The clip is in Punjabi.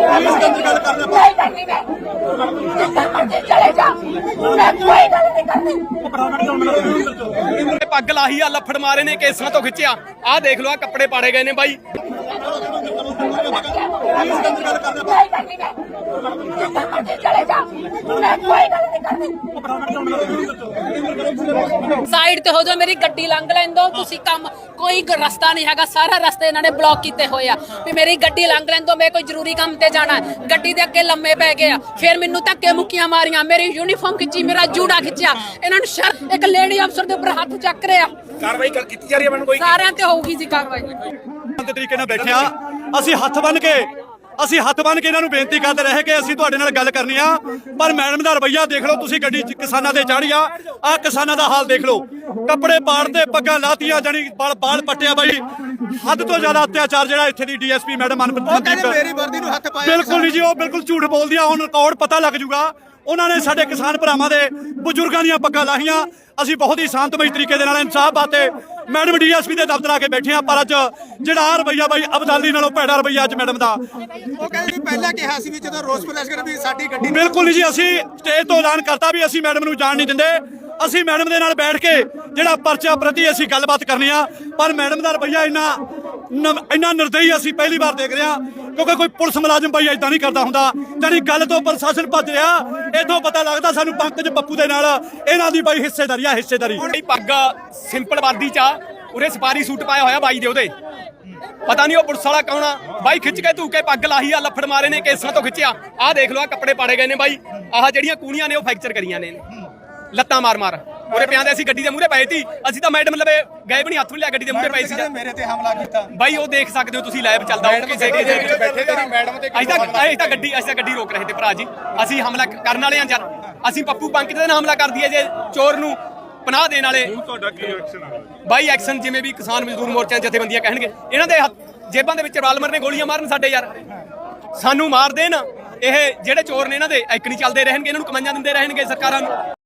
ਪੁਲਿस के अंदर गल करना नहीं करनी मैं जितना मर्जी चले जा मैं कोई गल नहीं करनी ਪੱਗ ਲਾਹੀ ਆ ਲੱਫੜ ਮਾਰੇ ਨੇ ਕੇਸਾਂ ਤੋਂ ਖਿੱਚਿਆ ਆਹ ਦੇਖ ਲਓ ਆ ਕੱਪੜੇ ਪਾੜੇ ਗਏ ਨੇ ਬਾਈ नहीं करनी मैं जितना मर्जी चले जा मैं कोई गल नहीं करनी ਸਾਈਡ ਤੇ ਹੋ ਜਾਓ ਮੇਰੀ ਗੱਡੀ ਲੰਘ ਲੈਣ ਦਿਓ। ਤੁਸੀਂ ਕੰਮ ਕੋਈ ਰਸਤਾ ਨਹੀਂ ਹੈਗਾ। ਸਾਰਾ ਰਸਤੇ ਇਹਨਾਂ ਨੇ ਬਲੌਕ ਕੀਤੇ ਹੋਏ ਆ। ਵੀ ਮੇਰੀ ਗੱਡੀ ਲੰਘ ਲੈਣ ਦਿਓ ਮੈਂ ਕੋਈ ਜ਼ਰੂਰੀ ਕੰਮ ਤੇ ਜਾਣਾ ਹੈ। ਗੱਡੀ ਦੇ ਅੱਗੇ ਲੰਮੇ ਪੈ ਗਏ ਆ। ਫਿਰ ਮੈਨੂੰ ਧੱਕੇ ਮੁੱਕੀਆਂ ਮਾਰੀਆਂ। ਮੇਰੀ ਯੂਨੀਫਾਰਮ ਖਿੱਚੀ ਮੇਰਾ ਜੂੜਾ ਖਿੱਚਿਆ। ਇਹਨਾਂ ਨੂੰ ਸ਼ਰ ਇੱਕ ਲੇਡੀ ਅਫਸਰ ਦੇ ਉੱਪਰ ਹੱਥ ਚੱਕ ਰਿਆ ਕਾਰਵਾਈ ਕਰ ਕੀਤੀ ਜਾ ਰਹੀ ਹੈ ਮੈਨੂੰ ਕੋਈ? ਸਾਰਿਆਂ ਤੇ ਹੋਊਗੀ ਜੀ ਕਾਰਵਾਈ। ਦੇ ਤਰੀਕੇ ਨਾਲ ਬੈਠਿਆ ਅਸੀਂ ਹੱਥ ਬੰਨ ਕੇ ਅਸੀਂ ਹੱਥ ਬੰਨ ਕੇ ਇਹਨਾਂ ਨੂੰ ਬੇਨਤੀ ਕਰਦੇ ਰਹੇ ਕਿ ਅਸੀਂ ਤੁਹਾਡੇ ਨਾਲ ਗੱਲ ਕਰਨੀ ਆ। ਪਰ ਮੈਡਮ ਦਾ ਰਵਈਆ ਦੇਖ ਲਓ ਤੁਸੀਂ ਗੱਡੀ ਕਿਸਾਨਾਂ ਦੇ ਚਾੜੀ ਆ। ਆ ਕਿਸਾਨਾਂ ਦਾ ਹਾਲ ਦੇਖ ਲਓ। ਕੱਪੜੇ ਪਾੜਦੇ ਪੱਗਾਂ ਲਾਤੀਆਂ ਜਾਨੀ ਬਾਲ ਬਾਲ ਪੱਟਿਆ ਬਾਈ। ਹੱਦ ਤੋਂ ਜ਼ਿਆਦਾ ਅਤਿਆਚਾਰ ਜਿਹੜਾ ਇੱਥੇ ਦੀ ਡੀਐਸਪੀ ਮੈਡਮ ਮਨਪ੍ਰੀਤ ਮੇਰੀ ਵਰਦੀ ਨੂੰ ਹੱਥ ਪਾਇਆ ਬਿਲਕੁਲ ਨਹੀਂ ਜੀ ਉਹ ਬਿਲਕੁਲ ਝੂਠ ਬੋਲਦੀ ਆ ਹੁਣ ਰਿਕਾਰਡ ਪਤਾ ਲੱਗ ਜੂਗਾ? ਉਹਨਾਂ ਨੇ ਸਾਡੇ ਕਿਸਾਨ ਭਰਾਵਾਂ ਦੇ ਬਜ਼ੁਰਗਾਂ ਦੀਆਂ ਪੱਗਾਂ ਲਾਹੀਆਂ। ਅਸੀਂ ਬਹੁਤ ਹੀ ਸ਼ਾਂਤਮਈ ਤਰੀਕੇ ਦੇ ਨਾਲ ਇਨਸਾਫ ਬਾਤੇ ਮੈਡਮ ਡੀਐਸਪੀ ਦੇ ਦਫ਼ਤਰ ਆ ਕੇ ਬੈਠੇ ਆ ਪਰ ਅੱਜ ਜਿਹੜਾ ਆਹ ਰਵਈਆ ਬਾਈ ਅਬਦਾਲੀ ਨਾਲੋਂ ਭੈੜਾ ਰਵਈਆ ਅੱਜ ਮੈਡਮ ਦਾ। ਉਹ ਕਹਿੰਦੇ ਵੀ ਪਹਿਲਾਂ ਕਿਹਾ ਸੀ ਵੀ ਜਦੋਂ ਰੋਸ ਪ੍ਰਦਰਸ਼ਨ ਵੀ ਸਾਡੀ ਗੱਡੀ ਬਿਲਕੁਲ ਨਹੀਂ ਜੀ ਅਸੀਂ ਸਟੇਜ ਤੋਂ ਐਲਾਨ ਕਰਤਾ ਵੀ ਅਸੀਂ ਮੈਡਮ ਨੂੰ ਜਾਣ ਨਹੀਂ ਦਿੰਦੇ। ਅਸੀਂ ਮੈਡਮ ਦੇ ਨਾਲ ਬੈਠ ਕੇ ਜਿਹੜਾ ਪਰਚਾ ਪ੍ਰਤੀ ਅਸੀਂ ਗੱਲਬਾਤ ਕਰਨੀ ਆ ਪਰ ਮੈਡਮ ਦਾ ਰਵਈਆ ਇੰਨਾ ਇੰਨਾ ਨਿਰਦਈ ਅਸੀਂ ਪਹਿਲੀ ਵਾਰ ਦੇਖ ਰਹੇ ਕਿਉਂਕਿ ਕੋਈ ਪੁਲਿਸ ਮੁਲਾਜ਼ਮ ਬਾਈ ਇਦਾਂ ਨਹੀਂ ਕਰਦਾ ਹੁੰਦਾ। ਜਾਨੀ ਗੱਲ ਤੋਂ ਪ੍ਰਸ਼ਾਸਨ ਭੱਜ ਰਿਹਾ, ਇਥੋਂ ਪਤਾ ਲੱਗਦਾ ਸਾਨੂੰ ਪੰਕਜ ਪੱਪੂ ਦੇ ਨਾਲ ਇਹਨਾਂ ਦੀ ਬਾਈ ਹਿੱਸੇਦਾਰੀ ਆ, ਹਿੱਸੇਦਾਰੀ। ਇਹ ਪੱਗ ਸਿੰਪਲ ਵਰਦੀ ਚ ਆ, ਉਰੇ ਸਪਾਰੀ ਸੂਟ ਪਾਇਆ ਹੋਇਆ ਬਾਈ ਦੇ ਉਹਦੇ। ਪਤਾ ਨਹੀਂ ਉਹ ਪੁਲਿਸ ਵਾਲਾ ਕੌਣ ਆ। ਬਾਈ ਖਿੱਚ ਕੇ ਧੂਕੇ, ਪੱਗ ਲਾਹੀ ਆ, ਲੱਫੜ ਮਾਰੇ ਨੇ, ਕੇਸਾਂ ਤੋਂ ਖਿੱਚਿਆ। ਆਹ ਦੇਖ ਲਓ ਆ ਕੱਪੜੇ ਪਾੜੇ ਗਏ ਨੇ ਬਾਈ। ਆਹ ਜਿਹੜੀਆਂ ਕੂਣੀਆਂ ਨੇ, ਉਹ ਫ੍ਰੈਕਚਰ ਕਰੀਆਂ ਨੇ ਲੱਤਾਂ ਮਾਰ ਮਾਰ। ਉਰੇ ਪਿਆਂਦੇ ਅਸੀਂ ਗੱਡੀ ਦੇ ਮੂਹਰੇ ਪਏ ਸੀ। ਅਸੀਂ ਤਾਂ ਮੈਡਮ ਲਵੇ ਗਏ ਵੀ ਨਹੀਂ ਹੱਥ ਵੀ ਲਿਆ ਗੱਡੀ ਦੇ ਮੂਹਰੇ ਪਏ ਸੀ ਮੇਰੇ ਤੇ ਹਮਲਾ ਕੀਤਾ। ਬਾਈ ਉਹ ਦੇਖ ਸਕਦੇ ਹੋ ਤੁਸੀਂ ਲਾਈਵ ਚੱਲਦਾ। ਉਹ ਕਿਸੇ ਕਿਸੇ ਵਿੱਚ ਬੈਠੇ ਤੇਰੀ ਮੈਡਮ ਤੇ ਅਸੀਂ ਤਾਂ ਅਸੀਂ ਤਾਂ ਗੱਡੀ ਅਸੀਂ ਤਾਂ ਗੱਡੀ ਰੋਕ ਰਹੇ ਤੇ ਭਰਾ ਜੀ। ਅਸੀਂ ਹਮਲਾ ਕਰਨ ਵਾਲੇ ਆ ਜਰ ਅਸੀਂ ਪੱਪੂ ਪੰਕਜ ਦੇ ਨਾਲ ਹਮਲਾ ਕਰ ਦਈਏ ਜੇ ਚੋਰ ਨੂੰ ਪਨਾਹ ਦੇਣ ਵਾਲੇ। ਤੁਹਾਡਾ ਕੀ ਐਕਸ਼ਨ ਆ? ਬਾਈ ਐਕਸ਼ਨ ਜਿਵੇਂ ਵੀ ਕਿਸਾਨ ਮਜ਼ਦੂਰ ਮੋਰਚਿਆਂ ਦੇ ਜਥੇਬੰਦੀਆਂ ਕਹਿਣਗੇ। ਇਹਨਾਂ ਦੇ ਜੇਬਾਂ ਦੇ ਵਿੱਚ ਰਿਵਾਲਵਰ ਨੇ ਗੋਲੀਆਂ ਮਾਰਨ ਸਾਡੇ ਯਾਰ। ਸਾਨੂੰ ਮਾਰ ਦੇਣ। ਇਹ ਜਿਹੜੇ ਚੋਰ ਨੇ ਇਹਨਾਂ ਦੇ ਇੱਕ ਨਹੀਂ ਚੱਲਦੇ ਰਹਿਣਗੇ ਇਹਨਾਂ ਨੂੰ ਕਮਾਈਆਂ ਦਿੰਦੇ ਰਹਿਣਗੇ ਸਰਕਾਰਾਂ ਨੂੰ।